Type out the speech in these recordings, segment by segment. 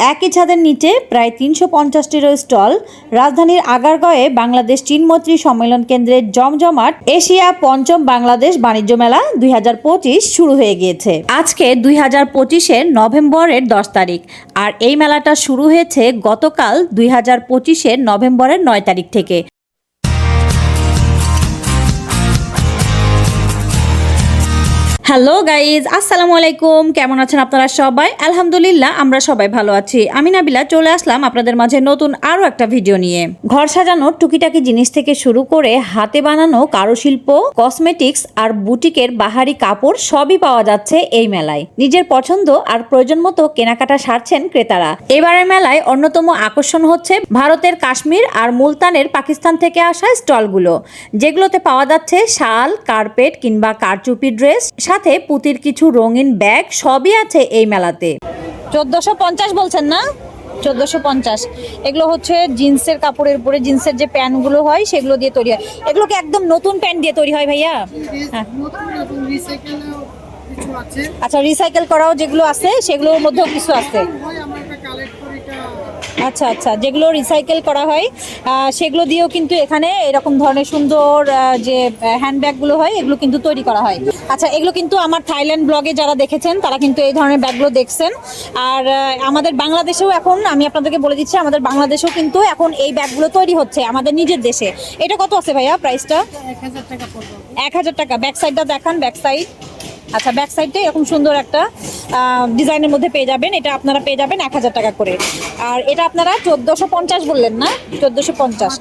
একই ছাদের নিচে প্রায় তিনশো পঞ্চাশটিরও স্টল। রাজধানীর আগারগাঁয়ে বাংলাদেশ চীন মৈত্রী সম্মেলন কেন্দ্রের জমজমাট এশিয়া পঞ্চম বাংলাদেশ বাণিজ্য মেলা দুই হাজার পঁচিশ শুরু হয়ে গিয়েছে। আজকে দুই হাজার পঁচিশের নভেম্বরের দশ তারিখ, আর এই মেলাটা শুরু হয়েছে গতকাল দুই হাজার পঁচিশের নভেম্বরের নয় তারিখ থেকে। হ্যালো গাইজ আসসালামু আলাইকুম কেমন আছেন আপনারা সবাই? আলহামদুলিল্লাহ, আমরা সবাই ভালো আছি। আমি নাবিলা, চলে আসলাম আপনাদের মাঝে নতুন আরও একটা ভিডিও নিয়ে। ঘর সাজানোর টুকিটাকি জিনিস থেকে শুরু করে হাতে বানানো কারুশিল্প কসমেটিক্স আর বুটিকের বাহারি কাপড় সবই পাওয়া যাচ্ছে এই মেলায়। নিজের পছন্দ আর প্রয়োজন মতো কেনাকাটা সারছেন ক্রেতারা। এবারের মেলায় অন্যতম আকর্ষণ হচ্ছে ভারতের কাশ্মীর আর মুলতানের পাকিস্তান থেকে আসা স্টলগুলো। যেগুলোতে পাওয়া যাচ্ছে শাল, কার্পেট কিংবা কারচুপি ড্রেস সাথে পুতির কিছু রঙিন ব্যাগ সবই আছে এই মেলাতে। চোদ্দশো পঞ্চাশ বলছেন না? চোদ্দশো পঞ্চাশ। এগুলো হচ্ছে জিন্সের কাপড়ের উপরে, জিন্সের যে প্যান্টগুলো হয়, সেগুলো দিয়ে তৈরি হয়। এগুলো কি একদম নতুন প্যান্ট দিয়ে তৈরি হয় ভাইয়া? হ্যাঁ। আচ্ছা রিসাইকেল করাও যেগুলো আছে, সেগুলোর মধ্যেও কিছু আছে হয় আমরা একটা কালেক্ট করি এটা আচ্ছা আচ্ছা যেগুলো রিসাইকেল করা হয় সেগুলো দিয়েও কিন্তু এখানে এরকম ধরনের সুন্দর যে হ্যান্ডব্যাগগুলো হয় এগুলো কিন্তু তৈরি করা হয়। আচ্ছা এগুলো কিন্তু আমার থাইল্যান্ড ব্লগে যারা দেখেছেন তারা কিন্তু এই ধরনের ব্যাগগুলো দেখছেন। আর আমাদের বাংলাদেশেও এখন আমি আপনাদেরকে বলে দিচ্ছি আমাদের বাংলাদেশেও কিন্তু এখন এই ব্যাগগুলো তৈরি হচ্ছে আমাদের নিজের দেশে। এটা কত আছে ভাইয়া প্রাইসটা এক হাজার টাকা এক হাজার টাকা। ব্যাক সাইডটা দেখান ব্যাক সাইড আচ্ছা ব্যাক সাইডটা এরকম সুন্দর একটা ডিজাইনের মধ্যে পেয়ে যাবেন। এটা আপনারা পেয়ে যাবেন এক হাজার টাকা করে। আর এটা আপনারা চোদ্দোশো পঞ্চাশ বললেন না? চোদ্দোশো পঞ্চাশ।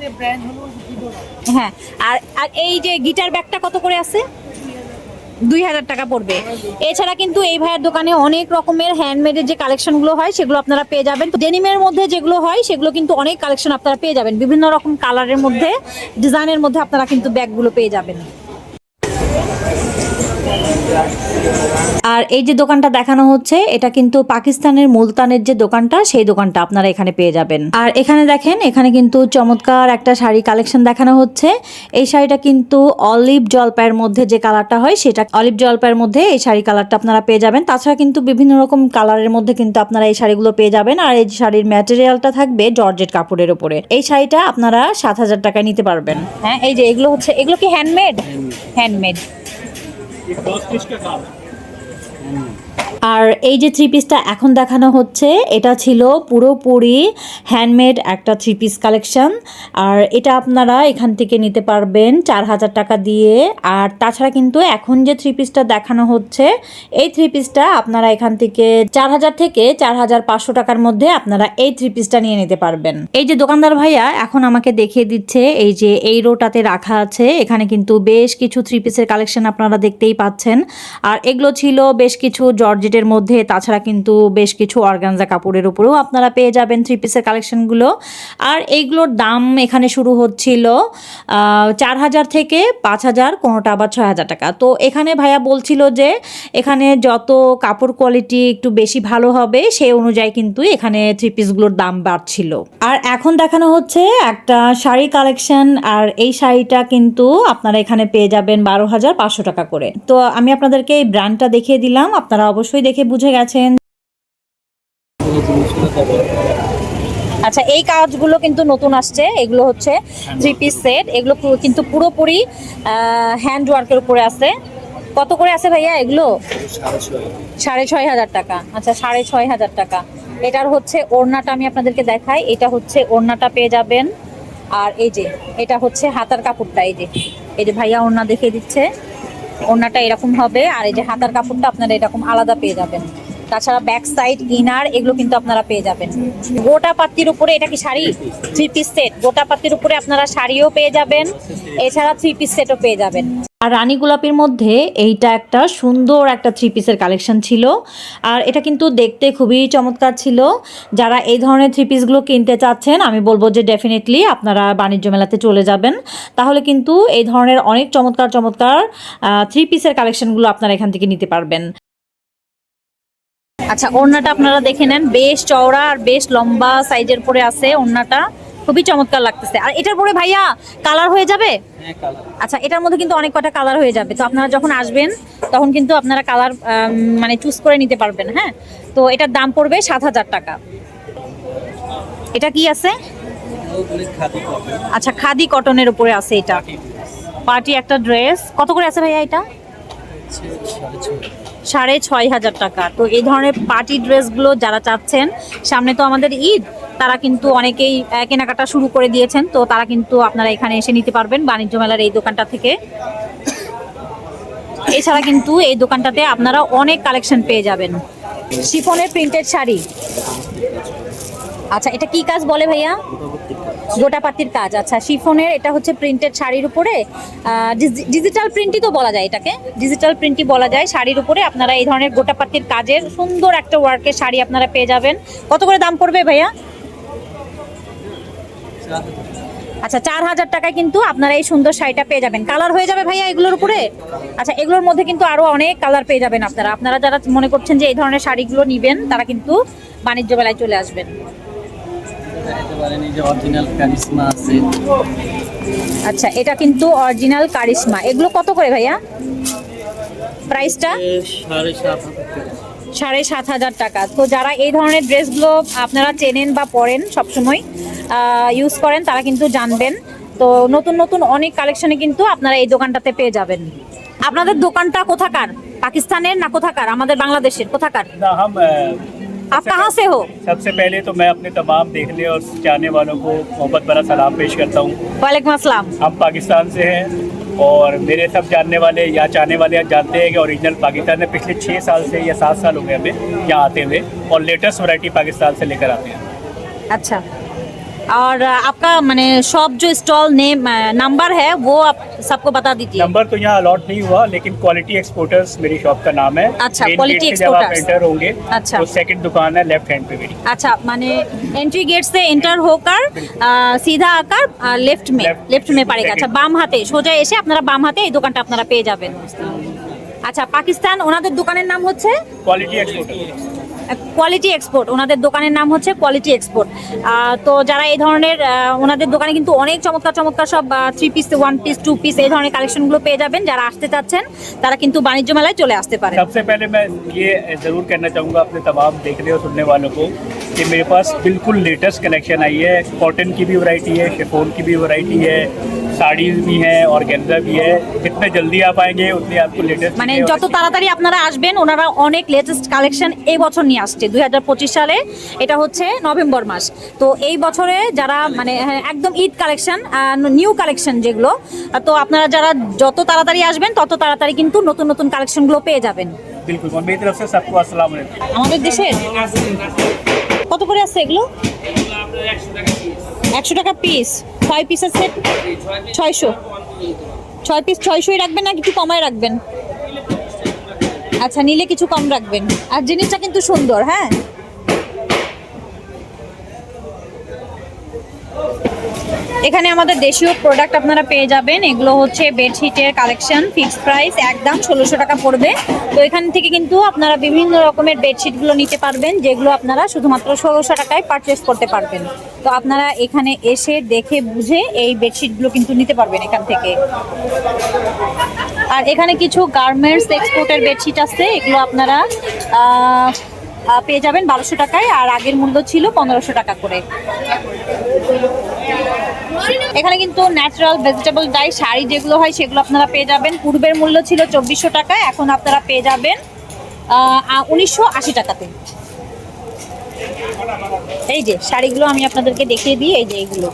হ্যাঁ আর আর এই যে গিটার ব্যাগটা কত করে আছে? দুই হাজার টাকা পড়বে। এছাড়া কিন্তু এই ভাইয়ের দোকানে অনেক রকমের হ্যান্ডমেডের যে কালেকশনগুলো হয় সেগুলো আপনারা পেয়ে যাবেন। ডেনিমের মধ্যে যেগুলো হয় সেগুলো কিন্তু অনেক কালেকশন আপনারা পেয়ে যাবেন। বিভিন্ন রকম কালারের মধ্যে ডিজাইনের মধ্যে আপনারা কিন্তু ব্যাগগুলো পেয়ে যাবেন। আর এই যে দোকানটা দেখানো হচ্ছে এটা কিন্তু পাকিস্তানের মুলতানের যে দোকানটা সেই দোকানটা আপনারা এখানে পেয়ে যাবেন। আর এখানে দেখেন এখানে কিন্তু চমৎকার একটা শাড়ি কালেকশন দেখানো হচ্ছে। এই শাড়িটা কিন্তু অলিভ জলপাইয়ের মধ্যে যে কালারটা হয় সেটা অলিভ জলপাইয়ের মধ্যে এই শাড়ি কালারটা আপনারা পেয়ে যাবেন। তাছাড়া কিন্তু বিভিন্ন রকম কালারের মধ্যে কিন্তু আপনারা এই শাড়িগুলো পেয়ে যাবেন। আর এই শাড়ির ম্যাটেরিয়ালটা থাকবে জর্জেট কাপড়ের উপরে। এই শাড়িটা আপনারা সাত হাজার টাকায় নিতে পারবেন। হ্যাঁ এই যে এগুলো হচ্ছে এগুলো কি handmade handmade e posso criticar. Hum. আর এই যে থ্রি পিসটা এখন দেখানো হচ্ছে, এটা ছিল পুরোপুরি হ্যান্ডমেড একটা থ্রি পিস কালেকশন আর এটা আপনারা এখান থেকে নিতে পারবেন চার হাজার টাকা দিয়ে। আর তাছাড়া কিন্তু এখন যে থ্রি পিসটা দেখানো হচ্ছে, এই থ্রি পিসটা আপনারা এখান থেকে চার হাজার থেকে চার হাজার পাঁচশো টাকার মধ্যে আপনারা এই থ্রি পিসটা নিয়ে নিতে পারবেন। এই যে দোকানদার ভাইয়া এখন আমাকে দেখিয়ে দিচ্ছে, এই যে এই রোটাতে রাখা আছে। এখানে কিন্তু বেশ কিছু থ্রি পিসের কালেকশন আপনারা দেখতেই পাচ্ছেন। আর এগুলো ছিল বেশ কিছু জর্জেটের মধ্যে, তাছাড়া কিন্তু বেশ কিছু অর্গানজা কাপড়ের উপরেও আপনারা পেয়ে যাবেন থ্রি পিসের কালেকশনগুলো আর এইগুলোর দাম এখানে শুরু হচ্ছিল চার হাজার থেকে পাঁচ হাজার, কোনোটা আবার ছয় হাজার টাকা। তো এখানে ভাইয়া বলছিল যে, এখানে যত কাপড় কোয়ালিটি একটু বেশি ভালো হবে, সেই অনুযায়ী কিন্তু এখানে থ্রি পিসগুলোর দাম বাড়ছিল। আর এখন দেখানো হচ্ছে একটা শাড়ি কালেকশন আর এই শাড়িটা কিন্তু আপনারা এখানে পেয়ে যাবেন বারো হাজার পাঁচশো টাকা করে। তো আমি আপনাদেরকে এই ব্র্যান্ডটা দেখিয়ে দিলাম, আপনারা অবশ্যই দেখে বুঝে গেছেন। আচ্ছা এই কাজগুলো কিন্তু নতুন আসছে। এগুলো হচ্ছে থ্রি পিস সেট এগুলো কিন্তু পুরোপুরি হ্যান্ড ওয়ার্কের উপরে আছে। কত করে আছে ভাইয়া এগুলো? সাড়ে ছয় হাজার টাকা। আচ্ছা সাড়ে ছয় হাজার টাকা। এটার হচ্ছে ওড়নাটা আমি আপনাদেরকে দেখাই। এটা হচ্ছে ওড়নাটা পেয়ে যাবেন। আর এই যে, এটা হচ্ছে হাতার কাপড়টা, এই যে। এই যে ভাইয়া ওড়না দেখিয়ে দিচ্ছে। ওড়নাটা এরকম হবে আর এই যে হাতার কাপড়টা আপনারা এরকম আলাদা পেয়ে যাবেন। তাছাড়া ব্যাক সাইড ইনার এগুলো কিন্তু আপনারা পেয়ে যাবেন। গোটা পাত্তির উপরে, এটা কি শাড়ি? থ্রি পিস সেট গোটা পাত্তির উপরে আপনারা শাড়িও পেয়ে যাবেন, এছাড়া থ্রি পিস সেটও পেয়ে যাবেন। আর রানী গোলাপের মধ্যে এইটা একটা সুন্দর একটা থ্রি পিসের কালেকশন ছিল। আর এটা কিন্তু দেখতে খুবই চমৎকার ছিল। যারা এই ধরনের থ্রি পিসগুলো কিনতে চাচ্ছেন, আমি বলব যে ডেফিনেটলি আপনারা বাণিজ্য মেলাতে চলে যাবেন। তাহলে কিন্তু এই ধরনের অনেক চমৎকার চমৎকার থ্রি পিসের কালেকশনগুলো আপনারা এখান থেকে নিতে পারবেন। আচ্ছা ওড়নাটা আপনারা দেখে নেন। বেশ চওড়া আর বেশ লম্বা সাইজের পরে আছে ওড়নাটা। খুবই চমৎকার লাগতেছে। আর এটার পরে ভাইয়া কালার হয়ে যাবে? আচ্ছা এটার মধ্যে কিন্তু অনেক কটা কালার হয়ে যাবে। তো আপনারা যখন আসবেন তখন কিন্তু আপনারা কালার মানে চুজ করে নিতে পারবেন হ্যাঁ? তো এটার দাম পড়বে সাত হাজার টাকা। এটা কি আছে? আচ্ছা খাদি কটনের উপরে আছে এটা। পার্টি একটা ড্রেস। কত করে আছে ভাইয়া এটা? সাড়ে ছয় হাজার টাকা। তো এই ধরনের পার্টি ড্রেসগুলো যারা চাচ্ছেন, সামনে তো আমাদের ঈদ, তারা কিন্তু অনেকেই কেনাকাটা শুরু করে দিয়েছেন, তো তারা কিন্তু আপনারা এখানে এসে নিতে পারবেন বাণিজ্য মেলার এই দোকানটা থেকে। এছাড়া কিন্তু এই দোকানটাতে আপনারা অনেক কালেকশন পেয়ে যাবেন। শিফনের প্রিন্টেড শাড়ি। আচ্ছা এটা কি কাজ বলে ভাইয়া? গোটাপাতির কাজ। আচ্ছা শিফনের এটা হচ্ছে প্রিন্টেড শাড়ির উপরে ডিজিটাল প্রিন্টই তো বলা যায় এটাকে। ডিজিটাল প্রিন্টই বলা যায় শাড়ির উপরে। আপনারা এই ধরনের গোটাপাতির কাজের সুন্দর একটা ওয়ার্কের শাড়ি আপনারা পেয়ে যাবেন। কত করে দাম পড়বে ভাইয়া? আচ্ছা চার হাজার টাকায় কিন্তু আপনারা এই সুন্দর শাড়িটা পেয়ে যাবেন। কালার হয়ে যাবে ভাইয়া এগুলোর উপরে? আচ্ছা এগুলোর মধ্যে কিন্তু আরও অনেক কালার পেয়ে যাবেন আপনারা। আপনারা যারা মনে করছেন যে এই ধরনের শাড়িগুলো নিবেন, তারা কিন্তু বাণিজ্য মেলায় চলে আসবেন। দেখাতে পারেন এই যে অরিজিনাল কারিশমা আছে। আচ্ছা এটা কিন্তু অরিজিনাল কারিশমা এগুলো কত করে ভাইয়া? প্রাইসটা সাড়ে সাত হাজার টাকা। সাড়ে সাত হাজার টাকা। তো যারা এই ধরনের ড্রেসগুলো আপনারা চেনেন বা পরেন সবসময় ইউজ করেন তারা কিন্তু জানবেন। তো নতুন নতুন অনেক কালেকশনে কিন্তু আপনারা এই দোকানটাতে পেয়ে যাবেন। আপনাদের দোকানটা কোথাকার? পাকিস্তানের না কোথাকার? আমাদের বাংলাদেশের কোথাকার? आप कहाँ से हो? सबसे पहले तो मैं अपने तमाम देखने और चाहने वालों को मोहब्बत भरा सलाम पेश करता हूँ। वालेकुम असलम हम पाकिस्तान से हैं और मेरे सब जानने वाले या चाहने वाले आप जानते हैं कि ओरिजिनल पाकिस्तान में पिछले छः साल से या सात साल हो गए हमें यहाँ आते हुए और लेटेस्ट वैरायटी पाकिस्तान से लेकर आते हैं। अच्छा। और अ, आपका मैंने शॉप जो स्टॉल नेम नंबर है वो आप सबको बता दीजिए नंबर तो यहाँ अलॉट नहीं हुआ लेकिन क्वालिटी एक्सपोर्टर्स मेरी शॉप का नाम है अच्छा, Main Quality gate से जब आप Exporters। एंटर होंगे अच्छा। तो सेकंड दुकान है लेफ्ट हैंड पे मेरी अच्छा माने एंट्री गेट से एंटर होकर अ, सीधा आकर लेफ्ट में Left- लेफ्ट में पड़ेगा second। আচ্ছা বাম হাতে সোজা এসে আপনারা বাম হাতে এই দোকানটা আপনারা পেয়ে যাবেন আচ্ছা পাকিস্তান ওনাদের দোকানের নাম হচ্ছে क्वालिटी एक्सपोर्टर কোয়ালিটি এক্সপোর্ট ওনাদের দোকানের নাম হচ্ছে কোয়ালিটি এক্সপোর্ট তো যারা এই ধরনের আহ, ওনাদের দোকানে কিন্তু অনেক চমৎকার চমৎকার সব three piece one piece two piece এই ধরনের কালেকশনগুলো পেয়ে যাবেন যারা আসতে চাচ্ছেন তারা কিন্তু বাণিজ্য মেলায় চলে আসতে পারেন सबसे पहले मैं ये ज़रूर कहना चाहूँगा अपने तमाम देखने और सुनने वालों को कि मेरे पास बिल्कुल लेटेस्ट कलेक्शन आई है कॉटन की भी वैरायटी है शिफोन की भी वैरायटी है साड़ीज भी हैं और गेंजा भी है जितने जल्दी आप आएंगे उतनी आपको लेटेस्ट মানে যত তাড়াতাড়ি আপনারা আসবেন ওনারা অনেক লেটেস্ট কালেকশন এই বছর নিয়ে আসছে দুই সালে এটা হচ্ছে নভেম্বর মাস তো এই বছরে যারা মানে হ্যাঁ, একদম ঈদ কালেকশন নিউ কালেকশন যেগুলো তো আপনারা যারা যত তাড়াতাড়ি আসবেন তত তাড়াতাড়ি কিন্তু নতুন নতুন কালেকশনগুলো পেয়ে যাবেন बिल्कुल और मेरी तरफ से सबको अस्सलाम वालेकुम আমাদের দেশের কত করে আছে এগুলো একশো টাকা পিস ছয় পিসের সেট ছয়শো। ছয় পিস ছয়শোই রাখবেন না কিছু কমায় রাখবেন। আচ্ছা নিলে কিছু কম রাখবেন। আর জিনিসটা কিন্তু সুন্দর হ্যাঁ? এখানে আমাদের দেশীয় প্রোডাক্ট আপনারা পেয়ে যাবেন। এগুলো হচ্ছে বেডশিটের কালেকশন ফিক্সড প্রাইস একদম ষোলোশো টাকা পড়বে। তো এখান থেকে কিন্তু আপনারা বিভিন্ন রকমের বেডশিটগুলো নিতে পারবেন, যেগুলো আপনারা শুধুমাত্র ষোলোশো টাকায় পারচেস করতে পারবেন। তো আপনারা এখানে এসে দেখে বুঝে এই বেডশিটগুলো কিন্তু নিতে পারবেন এখান থেকে। আর এখানে কিছু গার্মেন্টস এক্সপোর্টের বেডশিট আছে, এগুলো আপনারা পেয়ে যাবেন বারোশো টাকায়, আর আগের মূল্য ছিল পনেরোশো টাকা করে। এখানে কিন্তু ন্যাচারাল ভেজিটেবল ডাই শাড়ি যেগুলো হয় সেগুলো আপনারা পেয়ে যাবেন। পূর্বের মূল্য ছিল চব্বিশশো টাকা, এখন আপনারা পেয়ে যাবেন উনিশশো আশি টাকাতে। এই যে শাড়িগুলো আমি আপনাদেরকে দেখিয়ে দিই, এই যে এইগুলো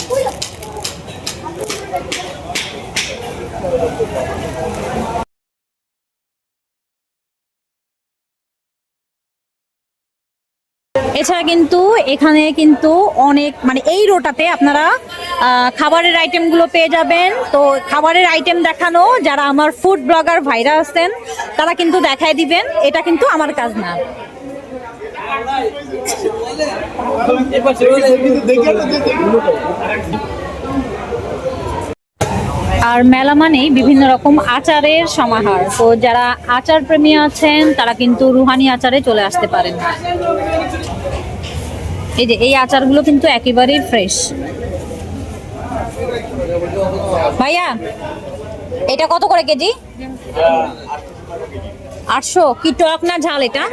এছাড়া কিন্তু এখানে কিন্তু অনেক মানে এই রোটাতে আপনারা খাবারের আইটেমগুলো পেয়ে যাবেন। তো খাবারের আইটেম দেখানো, যারা আমার ফুড ব্লগার ভাইরা আছেন, তারা কিন্তু দেখায় দিবেন। এটা কিন্তু আমার কাজ না। আর মেলা মানেই বিভিন্ন রকম আচারের সমাহার। তো যারা আচার প্রেমী আছেন, তারা কিন্তু রুহানি আচারে চলে আসতে পারেন। এই যে, এই আচারগুলো কিন্তু একেবারেই ফ্রেশ ভাইয়া, এটা কত করে কেজি? আটশো। কি টক না ঝাল এটা?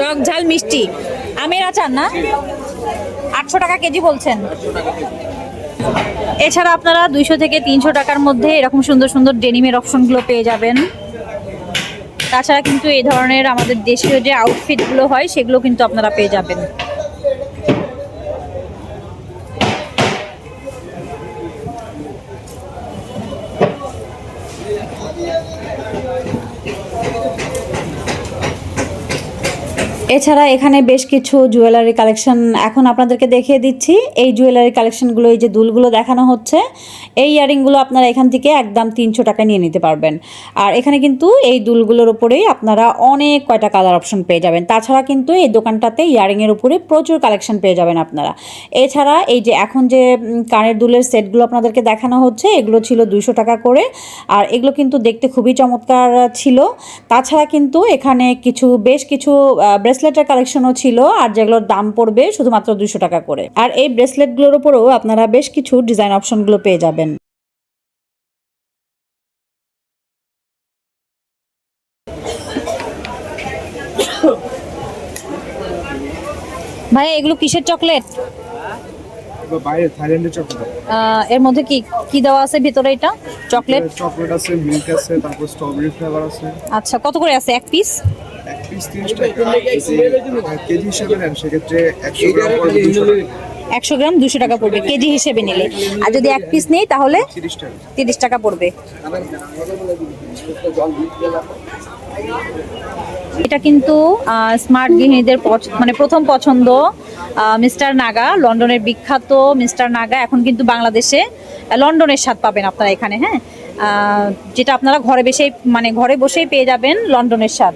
টক ঝাল মিষ্টি। আমের আচার না? আটশো টাকা কেজি বলছেন। এছাড়া আপনারা দুইশো থেকে তিনশো টাকার মধ্যে এরকম সুন্দর সুন্দর ডেনিমের অপশনগুলো পেয়ে যাবেন। তাছাড়া কিন্তু এই ধরনের আমাদের দেশীয় যে আউটফিটগুলো হয় সেগুলো কিন্তু আপনারা পেয়ে যাবেন। এছাড়া এখানে বেশ কিছু জুয়েলারি কালেকশন এখন আপনাদেরকে দেখিয়ে দিচ্ছি। এই জুয়েলারি কালেকশনগুলো এই যে দুলগুলো দেখানো হচ্ছে, এই ইয়ারিংগুলো আপনারা এখান থেকে একদম তিনশো টাকা নিয়ে নিতে পারবেন। আর এখানে কিন্তু এই দুলগুলোর উপরেই আপনারা অনেক কয়টা কালার অপশন পেয়ে যাবেন। তাছাড়া কিন্তু এই দোকানটাতে ইয়ারিংয়ের উপরে প্রচুর কালেকশন পেয়ে যাবেন আপনারা। এছাড়া এই যে এখন যে কানের দুলের সেটগুলো আপনাদেরকে দেখানো হচ্ছে, এগুলো ছিল দুইশো টাকা করে। আর এগুলো কিন্তু দেখতে খুবই চমৎকার ছিল। তাছাড়া কিন্তু এখানে কিছু, বেশ কিছু ব্রেসলেটের কালেকশনও ছিল আর যেগুলোর দাম পড়বে শুধুমাত্র দুইশো টাকা করে। আর এই ব্রেসলেটগুলোর উপরেও আপনারা বেশ কিছু ডিজাইন অপশনগুলো পেয়ে যাবেন। ভাই এগুলো কিসের চকলেট এগুলো বাইরে থাইল্যান্ডের চকলেট এর মধ্যে কি কি দেওয়া আছে ভিতরে এটা? চকলেট চকলেট আছে মিল্ক আছে তারপর স্ট্রবেরি ফ্লেভার আছে। আচ্ছা কত করে আছে? এক পিস এক পিস তিরিশ টাকা। কেজি হিসাবে নেন সেক্ষেত্রে একশো গ্রাম পড়বে দুশো টাকা। একশো গ্রাম দুশো টাকা পড়বে কেজি হিসেবে নিলে। আর যদি এক পিস নেই তাহলে তিরিশ টাকা। পড়বে। এটা কিন্তু স্মার্ট গৃহিণীদের পছ- মানে প্রথম পছন্দ মিস্টার নাগা লন্ডনের বিখ্যাত মিস্টার নাগা। এখন কিন্তু বাংলাদেশে লন্ডনের স্বাদ পাবেন আপনারা এখানে হ্যাঁ? যেটা আপনারা ঘরে বসেই মানে ঘরে বসেই পেয়ে যাবেন লন্ডনের স্বাদ।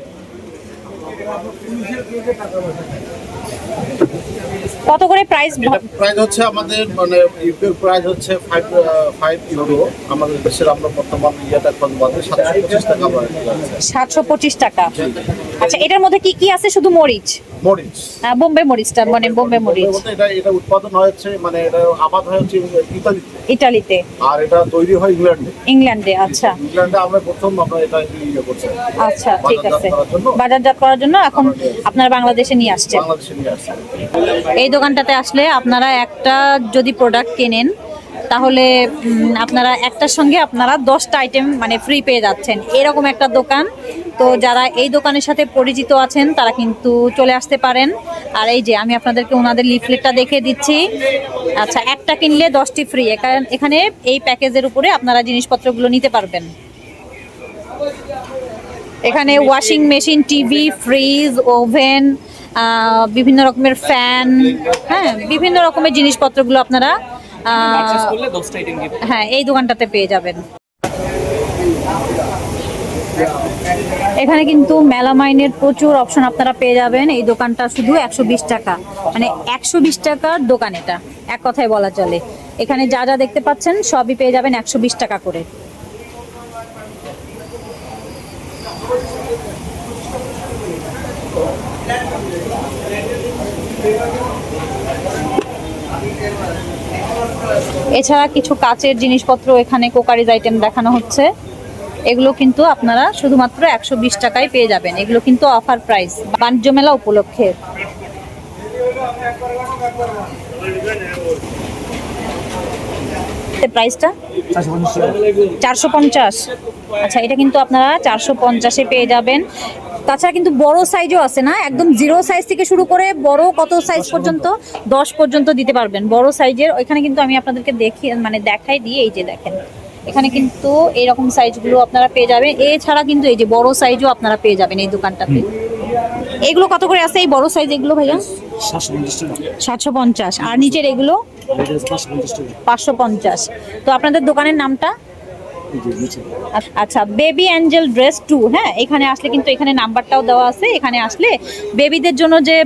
কত করে প্রাইস প্রাইস হচ্ছে আমাদের মানে ইউকের প্রাইস হচ্ছে ফাইভ ফাইভ ইউরো আমাদের দেশের আমরা বর্তমান ইয়েটা এখন বাদে সাতশো পঁচিশ টাকা। সাতশো পঁচিশ টাকা। আচ্ছা এটার মধ্যে কি কি আছে? শুধু মরিচ? মরিচ। বোম্বে মরিচটা মানে বোম্বে মরিচ। এটা এটা উৎপাদন হয়েছে মানে এটা আবাদ হয়েছে ইতালিতে। ইটালিতে আর এটা তৈরি হয় ইংল্যান্ডে। ইংল্যান্ডে আচ্ছা। ইংল্যান্ডে আমরা প্রথম আমরা এটা ইয়ে করছি। আচ্ছা ঠিক আছে। বাজারজাত করার জন্য এখন আপনারা বাংলাদেশে নিয়ে আসছেন। বাংলাদেশে নিয়ে আসছে। এই দোকানটাতে আসলে আপনারা একটা যদি প্রোডাক্ট কেনেন তাহলে আপনারা একটার সঙ্গে আপনারা দশটা আইটেম মানে ফ্রি পেয়ে যাচ্ছেন। এরকম একটা দোকান তো যারা এই দোকানের সাথে পরিচিত আছেন তারা কিন্তু চলে আসতে পারেন। আর এই যে আমি আপনাদেরকে ওনাদের লিফলেটটা দেখে দিচ্ছি। আচ্ছা একটা কিনলে দশটি ফ্রি এখানে এই প্যাকেজের উপরে আপনারা জিনিসপত্রগুলো নিতে পারবেন। এখানে washing machine TV fridge oven বিভিন্ন রকমের ফ্যান হ্যাঁ বিভিন্ন রকমের জিনিসপত্রগুলো আপনারা হ্যাঁ এই দোকানটাতে পেয়ে যাবেন। এখানে কিন্তু মেলামাইনের প্রচুর অপশন আপনারা পেয়ে যাবেন। এই দোকানটা শুধু একশো বিশ টাকা। মানে একশো বিশ টাকার দোকান এটা, এক কথায় বলা চলে। এখানে যা যা দেখতে পাচ্ছেন সবই পেয়ে যাবেন একশো বিশ টাকা করে। এছাড়া কিছু কাচের জিনিসপত্র এখানে কোকারিজ আইটেম দেখানো হচ্ছে। এগুলো কিন্তু আপনারা শুধুমাত্র একশো বিশ টাকায় পেয়ে যাবেন। এগুলো কিন্তু অফার প্রাইস বাণিজ্য মেলা উপলক্ষে। প্রাইসটা চারশো পঞ্চাশ। আচ্ছা এটা কিন্তু আপনারা চারশো পঞ্চাশে পেয়ে যাবেন। তাছাড়া কিন্তু বড় সাইজও আছে না? একদম জিরো সাইজ থেকে শুরু করে বড় কত সাইজ পর্যন্ত? দশ পর্যন্ত দিতে পারবেন। বড় সাইজের ওইখানে কিন্তু আমি আপনাদেরকে দেখি মানে দেখাই দিয়ে এই যে দেখেন। এখানে কিন্তু এইরকম সাইজগুলো আপনারা পেয়ে যাবেন। এছাড়া কিন্তু এই যে বড় সাইজও আপনারা পেয়ে যাবেন এই দোকানটাতে। এগুলো কত করে আছে এই বড় সাইজ এগুলো ভাইয়া? সাতশো পঞ্চাশ আর নিচের এগুলো? পাঁচশো পঞ্চাশ তো আপনাদের দোকানের নামটা? আচ্ছা বেবি অ্যাঞ্জেল ড্রেস টু হ্যাঁ? এখানে আসলে কিন্তু এখানে নাম্বারটাও দেওয়া আছে। এখানে আসলে বেবিদের জন্য যে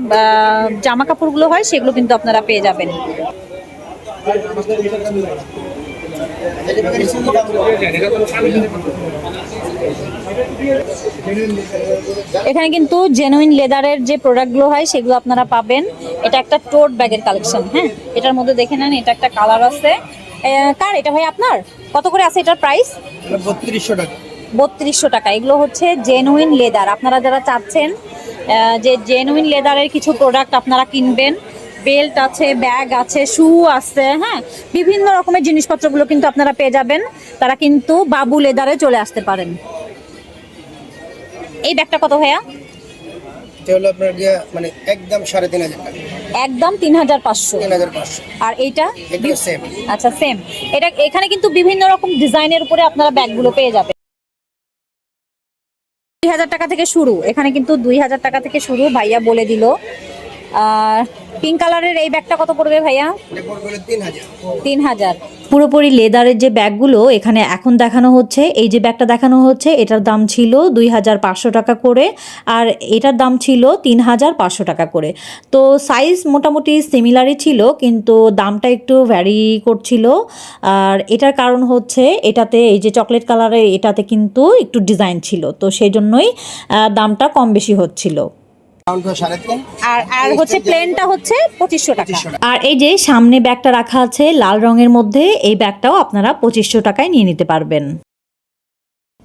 জামা কাপড়গুলো হয় সেগুলো কিন্তু আপনারা পেয়ে যাবেন। এখানে কিন্তু জেনুইন লেদারের যে প্রোডাক্টগুলো হয় সেগুলো আপনারা পাবেন। এটা একটা টোট ব্যাগের কালেকশন হ্যাঁ? এটার মধ্যে দেখে নেন এটা একটা কালার আছে। কার এটা ভাই আপনার? কত করে আছে এটার প্রাইস বত্রিশশো টাকা। বত্রিশশো টাকা। এগুলো হচ্ছে জেনুইন লেদার আপনারা যারা চাচ্ছেন যে জেনুইন লেদারের কিছু প্রোডাক্ট আপনারা কিনবেন বেল্ট আছে ব্যাগ আছে শু আছে হ্যাঁ? বিভিন্ন রকমের জিনিসপত্রগুলো কিন্তু আপনারা পেয়ে যাবেন। তারা কিন্তু বাবু লেদারে চলে আসতে পারেন। এই ব্যাগটা কত ভাইয়া? হলো আপনার মানে একদম সাড়ে তিন হাজার টাকা। একদম তিন হাজার পাঁচশো। আর এইটা? আচ্ছা সেম এটা এখানে কিন্তু বিভিন্ন রকম ডিজাইনের উপরে আপনারা ব্যাগগুলো পেয়ে যাবেন। দুই হাজার টাকা থেকে শুরু। এখানে কিন্তু দুই হাজার টাকা থেকে শুরু ভাইয়া বলে দিল। আর পিঙ্ক কালারের এই ব্যাগটা কত পড়বে ভাইয়া? তিন হাজার। পুরোপুরি লেদারের যে ব্যাগগুলো এখানে এখন দেখানো হচ্ছে এই যে ব্যাগটা দেখানো হচ্ছে এটার দাম ছিল দুই হাজার পাঁচশো টাকা করে আর এটার দাম ছিল তিন হাজার পাঁচশো টাকা করে। তো সাইজ মোটামুটি সিমিলারই ছিল কিন্তু দামটা একটু ভ্যারি করছিল। আর এটার কারণ হচ্ছে এটাতে এই যে চকলেট কালারের এটাতে কিন্তু একটু ডিজাইন ছিল তো সেই জন্যই দামটা কম বেশি হচ্ছিল। আর আর হচ্ছে প্লেনটা হচ্ছে পঁচিশশো টাকা। আর এই যে সামনে ব্যাগটা রাখা আছে লাল রঙের মধ্যে এই ব্যাগটাও আপনারা পঁচিশশো টাকায় নিয়ে নিতে পারবেন।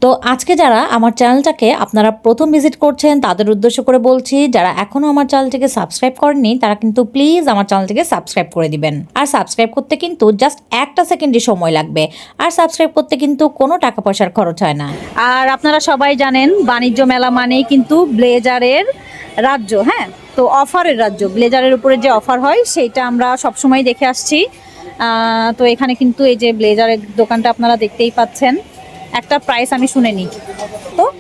তো আজকে যারা আমার চ্যানেলটাকে আপনারা প্রথম ভিজিট করছেন, তাদের উদ্দেশ্য করে বলছি, যারা এখনও আমার চ্যানেলটিকে সাবস্ক্রাইব করেননি, তারা কিন্তু প্লিজ আমার চ্যানেলটিকে সাবস্ক্রাইব করে দিবেন। আর সাবস্ক্রাইব করতে কিন্তু জাস্ট একটা সেকেন্ডই সময় লাগবে। আর সাবস্ক্রাইব করতে কিন্তু কোনো টাকা পয়সার খরচ হয় না। আর আপনারা সবাই জানেন, বাণিজ্য মেলা মানেই কিন্তু ব্লেজারের রাজ্য হ্যাঁ? তো অফারের রাজ্য, ব্লেজারের উপরে যে অফার হয়, সেইটা আমরা সবসময় দেখে আসছি। তো এখানে কিন্তু এই যে ব্লেজারের দোকানটা আপনারা দেখতেই পাচ্ছেন। একটা প্রাইস আমি শুনে নিই। তো?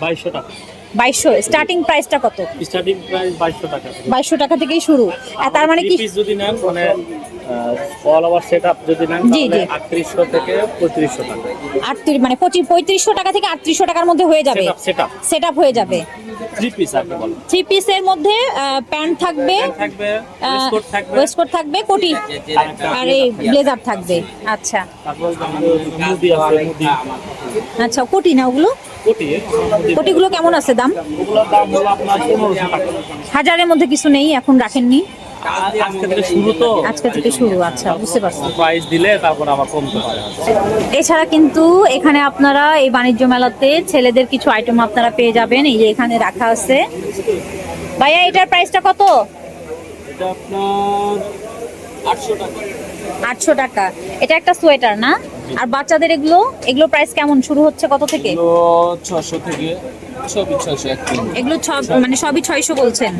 বাইশশো টাকা। বাইশশো স্টার্টিং প্রাইসটা কত? স্টার্টিং প্রাইস বাইশশো টাকা। বাইশশো টাকা থেকেই শুরু। আর তার মানে কি? যদি নেন মানে অল ওভার সেট যদি নেন জি, তাহলে জি। আটত্রিশশো থেকে পঁয়ত্রিশশো টাকা। আটত্রিশ মানে টাকা থেকে আটত্রিশশো টাকার মধ্যে হয়ে যাবে। হয়ে যাবে। থ্রি পিস আপনি বলেন। থ্রি পিসের মধ্যে প্যান্ট থাকবে থাকবে ওয়েস্টকোট থাকবে। ওয়েস্টকোট থাকবে কোটি আর এই ব্লেজার থাকবে। আচ্ছা। আচ্ছা কোটি না ওগুলো? কোটিগুলো কেমন আছে দাম? দাম হলো আপনার হাজারের মধ্যে কিছু নেই এখন রাখেননি। আজকে থেকে শুরু তো? আজকে থেকে শুরু আচ্ছা বুঝতে পারছি। প্রাইস দিলে তারপর আবার কমতে পারে। এছাড়া কিন্তু এখানে আপনারা এই বাণিজ্য মেলাতে ছেলেদের কিছু আইটেম আপনারা পেয়ে যাবেন এই যে এখানে রাখা আছে। ভাইয়া এটার প্রাইসটা কত? এটা আপনার আটশো টাকা। আটশো টাকা। এটা একটা সোয়েটার না? আর বাচ্চাদের এগুলো? এগুলো প্রাইস কেমন? শুরু হচ্ছে কত থেকে? ছশো থেকে। এগুলো সব মানে সবই ছয়শো বলছেন?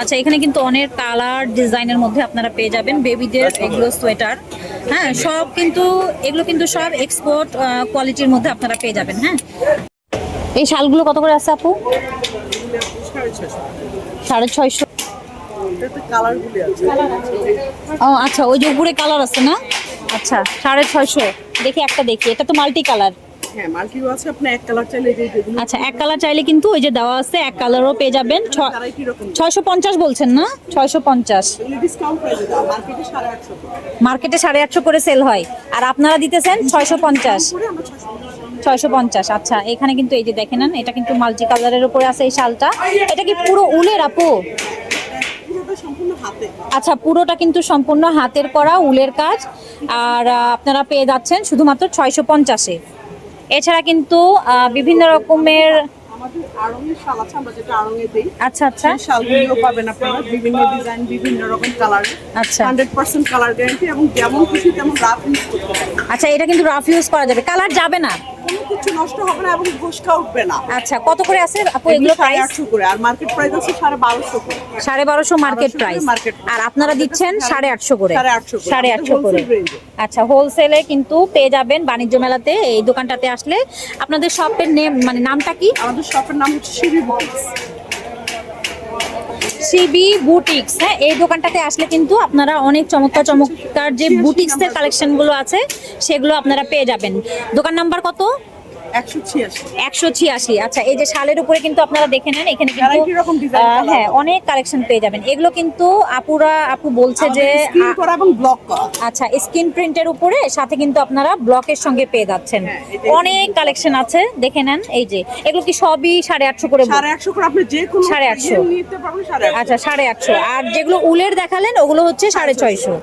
আচ্ছা এখানে কিন্তু অনেক কালার ডিজাইনের মধ্যে আপনারা পেয়ে যাবেন। বেবিদের এগুলো সোয়েটার। হ্যাঁ সব কিন্তু এগুলো কিন্তু সব এক্সপোর্ট কোয়ালিটির মধ্যে আপনারা পেয়ে যাবেন হ্যাঁ? এই শালগুলো কত করে আছে আপু? সাড়ে ছয়শো। ও আচ্ছা ওই যে উপরে কালার আছে না? আচ্ছা সাড়ে ছয়শো। দেখি একটা দেখি এটা তো মাল্টি কালার হ্যাঁ মাল্টিও আছে আপনি এক কালার চাইলে আচ্ছা এক কালার চাইলে কিন্তু ওই যে দেওয়া আছে এক কালারও পেয়ে যাবেন। ছয়শো পঞ্চাশ বলছেন না? ছয়শো পঞ্চাশ। মার্কেটে সাড়ে আটশো করে। সেল হয়। আর আপনারা দিতেছেন ছয়শো পঞ্চাশ। ছয়শো পঞ্চাশ। আচ্ছা এখানে কিন্তু এই যে দেখে নেন এটা কিন্তু মাল্টি কালারের উপরে আছে এই শালটা। এটা কি পুরো উলের আপু? আচ্ছা পুরোটা কিন্তু সম্পূর্ণ হাতের করা উলের কাজ। আর আপনারা পেয়ে যাচ্ছেন শুধুমাত্র ছয়শো পঞ্চাশে। এছাড়া কিন্তু বিভিন্ন রকমের আমাদের আড়ঙের শাল আছে আমরা যেটা আড়ঙে দিই আচ্ছা আচ্ছা। সেই পাবেন আপনারা বিভিন্ন ডিজাইন বিভিন্ন রকম কালার আচ্ছা। হান্ড্রেড পার্সেন্ট কালার গ্যারান্টি এবং যেমন খুশি তেমন রাফ ইউজ করতে আচ্ছা এটা কিন্তু রাফ ইউজ করা যাবে। কালার যাবে না। কিছু নষ্ট হবে না এবং ঘুষকা উঠবে না। আচ্ছা কত করে আছে? আপু এগুলো প্রাইস করে আর মার্কেট প্রাইস আছে সাড়ে বারোশো করে। সাড়ে বারোশো মার্কেট প্রাইস আর আপনারা দিচ্ছেন সাড়ে আটশো করে। সাড়ে আটশো করে। আচ্ছা হোলসেলে কিন্তু পেয়ে যাবেন বাণিজ্য মেলাতে। এই দোকানটাতে আসলে আপনাদের শপের নেম মানে নামটা কি? আমাদের শপের নাম হচ্ছে শিবি বুটিক্স সিবি বুটিক্স হ্যাঁ এই দোকানটাতে আসলে কিন্তু আপনারা অনেক চমৎকার চমৎকার যে বুটিক্সের কালেকশনগুলো আছে, সেগুলো আপনারা পেয়ে যাবেন। দোকান নাম্বার কত? একশো ছিয়াশি। আচ্ছা এই যে শালের উপরে কিন্তু আপনারা দেখে নেন এখানে কিন্তু হ্যাঁ অনেক কালেকশন পেয়ে যাবেন। এগুলো কিন্তু আপুরা আপু বলছে যে স্ক্রিন করা এবং ব্লক আচ্ছা স্ক্রিন প্রিন্টের উপরে সাথে কিন্তু আপনারা ব্লকের সঙ্গে পেয়ে যাচ্ছেন। হ্যাঁ, অনেক কালেকশন আছে দেখে নেন এই যে। এগুলো কি সবই সাড়ে আটশো করে সাড়ে আটশো করে আপনি যে কোনো সাড়ে আটশো। আচ্ছা সাড়ে আটশো। আর যেগুলো উলের দেখালেন ওগুলো হচ্ছে সাড়ে ছয়শো।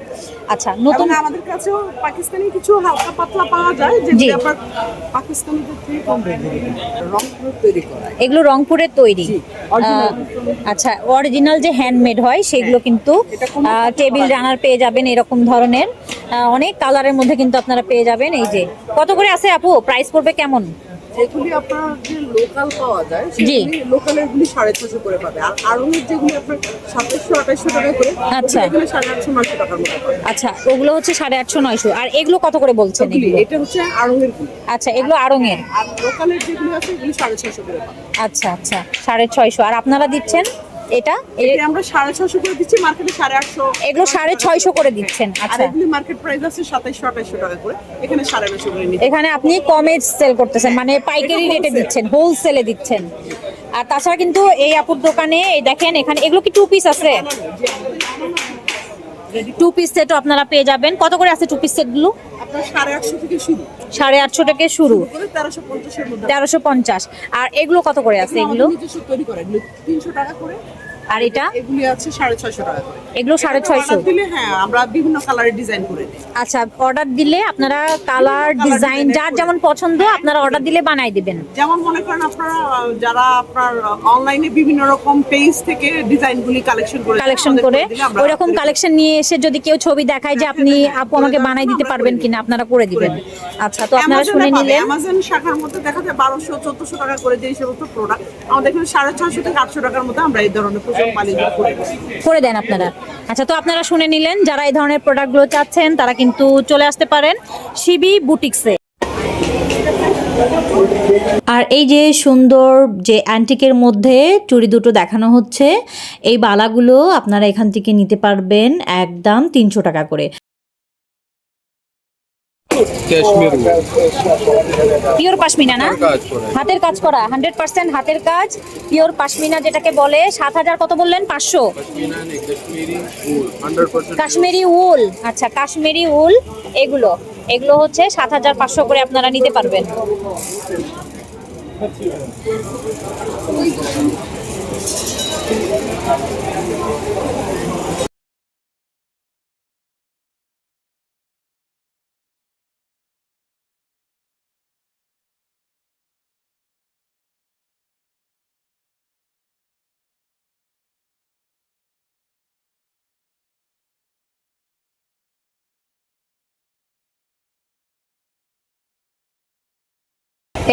আচ্ছা নতুন আমাদের কাছেও পাকিস্তানি কিছু হালকা পাতলা পাওয়া যায় জি। যেগুলো এগুলো রংপুরের তৈরি। আচ্ছা অরিজিনাল যে হ্যান্ডমেড হয় সেগুলো কিন্তু টেবিল রানার পেয়ে যাবেন এরকম ধরনের। অনেক কালারের মধ্যে কিন্তু আপনারা পেয়ে যাবেন। এই যে কত করে আছে আপু? প্রাইস পড়বে কেমন? যেগুলি আপনার যে লোকাল পাওয়া যায়। সেগুলি লোকালের গুলি সাড়ে ছশো করে পাবে। আর আড়ঙের যেগুলি আপনার সাতাশশো আঠাশশো টাকা করে আচ্ছা। এগুলো সাড়ে আটশো নয়শো টাকার মতো পাবে। আচ্ছা ওগুলো হচ্ছে সাড়ে আটশো নয়শো। আর এগুলো কত করে বলছেন এটা হচ্ছে আড়ঙের গুলি। আচ্ছা এগুলো আড়ঙের আর লোকালের যেগুলি আছে এগুলি সাড়ে ছশো করে পাবে। আচ্ছা আচ্ছা সাড়ে ছয়শো। আর আপনারা দিচ্ছেন? এটা? আমরা সাড়ে ছশো করে দিচ্ছি মার্কেটে সাড়ে আটশো। এগুলো সাড়ে ছয়শো করে দিচ্ছেন আচ্ছা। এগুলি মার্কেট প্রাইস আছে সাতাইশশো আঠাইশশো টাকা করে। এখানে সাড়ে নশো করে নিচ্ছি। এখানে আপনি কমে সেল করতেছেন মানে পাইকারি রেটে। দিচ্ছেন হোলসেলে দিচ্ছেন। আর তাছাড়া কিন্তু এই আপুর দোকানে এই দেখেন এখানে এগুলো কি টু পিস আছে? টু পিস সেটও আপনারা পেয়ে যাবেন। কত করে আছে টু পিস সেটগুলো সাড়ে আটশো থেকে শুরু। সাড়ে আটশো থেকে শুরু তেরোশো পঞ্চাশ। আর এগুলো কত করে আছে এগুলো তিনশো টাকা করে আর এটা? এগুলি আছে সাড়ে ছয়শো টাকা করে। এগুলো সাড়ে ছয়শো? দিলে হ্যাঁ আমরা বিভিন্ন কালারের ডিজাইন করে দিই। আচ্ছা অর্ডার দিলে আপনারা কালার ডিজাইন যার যেমন পছন্দ আপনারা অর্ডার দিলে বানাই দিবেন। যেমন মনে করেন আপনারা যারা আপনার অনলাইনে বিভিন্ন রকম পেজ থেকে ডিজাইনগুলি কালেকশন করে কালেকশন করে ওই রকম কালেকশন নিয়ে এসে যদি কেউ ছবি দেখায় যে আপনি আপু আমাকে বানাই দিতে পারবেন কিনা আপনারা করে দিবেন। আচ্ছা তো আপনারা শুনে নিলেন। অ্যামাজন শাখার মধ্যে দেখা যায় বারোশো চোদ্দশো টাকা করে যে সমস্ত প্রোডাক্ট আমাদের এখানে সাড়ে ছয়শো থেকে আটশো টাকার মধ্যে আমরা এই ধরনের করে দেন। আপনারা। আচ্ছা তো আপনারা শুনে নিলেন যারা এই ধরনের প্রোডাক্টগুলো চাচ্ছেন, তারা কিন্তু চলে আসতে পারেন শিবি বুটিক্সে। আর এই যে সুন্দর যে অ্যান্টিকের মধ্যে চুরি দুটো দেখানো হচ্ছে, এই বালাগুলো আপনারা এখান থেকে নিতে পারবেন একদম তিনশো টাকা করে। ক্যাশমির পিওর পাশমিনা না? হাতের কাজ করা। হান্ড্রেড পার্সেন্ট হাতের কাজ। পিওর পাশমিনা যেটাকে বলে সাত হাজার কত বললেন? পাঁচশো। কাশ্মীরি কাশ্মীরি উল আচ্ছা কাশ্মীরি উল এগুলো। এগুলো হচ্ছে সাত হাজার পাঁচশো করে আপনারা নিতে পারবেন।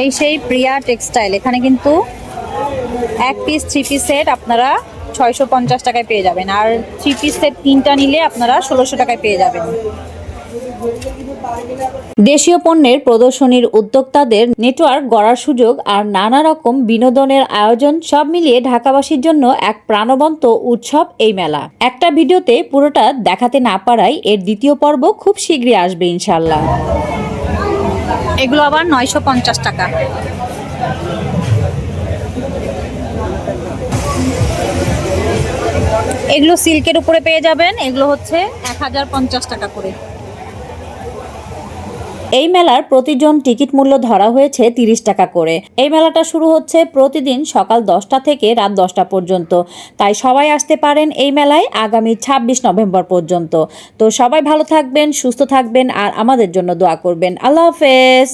এই সেই প্রিয়া টেক্সটাইল এখানে কিন্তু এক পিস থ্রি পিস সেট আপনারা ছয়শো পঞ্চাশ টাকায় পেয়ে যাবেন। আর থ্রি পিস সেট তিনটা নিলে আপনারা ষোলোশো টাকায় পেয়ে যাবেন। দেশীয় পণ্যের প্রদর্শনীর উদ্যোক্তাদের নেটওয়ার্ক গড়ার সুযোগ আর নানা রকম বিনোদনের আয়োজন সব মিলিয়ে ঢাকাবাসীর জন্য এক প্রাণবন্ত উৎসব এই মেলা। একটা ভিডিওতে পুরোটা দেখাতে না পারায় এর দ্বিতীয় পর্ব খুব শীঘ্রই আসবে ইনশাল্লাহ এগুলো আবার নয়শো পঞ্চাশ টাকা। এগুলো সিল্কের উপরে পেয়ে যাবেন। এগুলো হচ্ছে এক হাজার পঞ্চাশ টাকা করে। এই মেলার প্রতিজন টিকিট মূল্য ধরা হয়েছে তিরিশ টাকা করে। এই মেলাটা শুরু হচ্ছে প্রতিদিন সকাল দশটা থেকে রাত দশটা পর্যন্ত। তাই সবাই আসতে পারেন এই মেলায় আগামী ছাব্বিশ নভেম্বর পর্যন্ত। তো সবাই ভালো থাকবেন, সুস্থ থাকবেন আর আমাদের জন্য দোয়া করবেন। আল্লাহ হাফেজ।